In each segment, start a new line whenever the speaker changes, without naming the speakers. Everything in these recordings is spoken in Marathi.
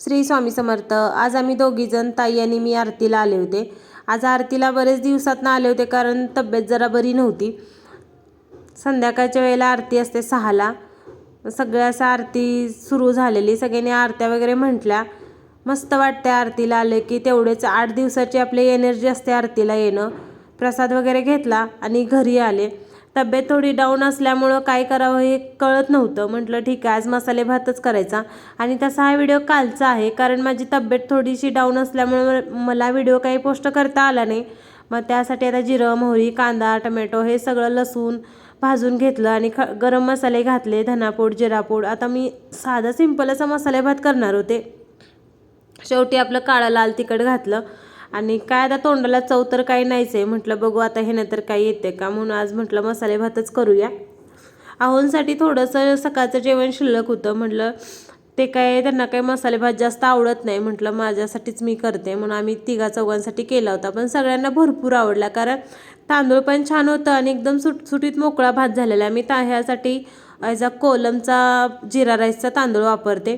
श्री स्वामी समर्थ आज आम्ही दोघीजण ताई आणि मी आरतीला आले होते. आज आरतीला बरेच दिवसात आले होते कारण तब्येत जरा बरी नव्हती. संध्याकाळच्या वेळेला आरती असते सहाला. सगळ्या असं आरती सुरू झालेली. सगळ्यांनी आरत्या वगैरे म्हटल्या. मस्त वाटते आरतीला आले की तेवढेच आठ दिवसाची आपली एनर्जी असते आरतीला येणं. प्रसाद वगैरे घेतला आणि घरी आले. तब्येत थोडी डाऊन असल्यामुळं काय करावं हे कळत नव्हतं. म्हटलं ठीक आहे आज मसाले भातच करायचा. आणि तसा हा व्हिडिओ कालचा आहे कारण माझी तब्येत थोडीशी डाऊन असल्यामुळे मला व्हिडिओ काही पोस्ट करता आला नाही. मग त्यासाठी आता जिरं मोहरी कांदा टमॅटो हे सगळं लसूण भाजून घेतलं आणि ख गरम मसाले घातले धनापूड जिरापूड. आता मी साधा सिंपल असा मसाले भात करणार होते. शेवटी आपलं काळं लाल तिखट घातलं. आणि काय आता तोंडाला चव तर काही नाहीच आहे. म्हटलं बघू आता हे नंतर काही येते का? म्हणून आज म्हटलं मसाले भातच करूया. आहोंसाठी थोडंसं सकाळचं जेवण शिल्लक होतं. म्हटलं ते काय त्यांना काही मसाले भात जास्त आवडत नाही. म्हटलं माझ्यासाठीच मी करते. म्हणून आम्ही तिघा चौघांसाठी केला होता. पण सगळ्यांना भरपूर आवडला कारण तांदूळ पण छान होतं आणि एकदम सुटसुटीत मोकळा भात झालेला मी ता ह्यासाठी अ कोलमचा जिरा राईसचा तांदूळ वापरते.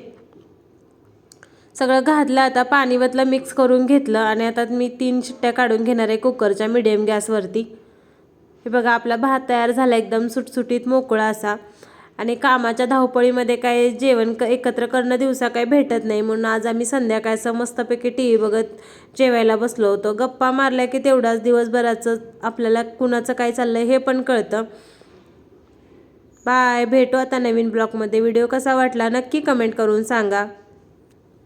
सगळं घातलं आता पाणी वतलं मिक्स करून घेतलं आणि आता मी तीन शिट्ट्या काढून घेणार आहे कुकरच्या मिडियम गॅसवरती हे बघा आपला भात तयार झाला एकदम सुटसुटीत मोकळा असा. आणि कामाच्या धावपळीमध्ये काय जेवण क एकत्र करणं दिवसा काही भेटत नाही. म्हणून आज आम्ही संध्याकाळचं मस्तपैकी टी व्ही बघत जेवायला बसलो होतो. गप्पा मारल्या की तेवढाच दिवसभराचं आपल्याला कुणाचं काय चाललं हे पण कळतं. बाय. भेटू आता नवीन ब्लॉगमध्ये. व्हिडिओ कसा वाटला नक्की कमेंट करून सांगा.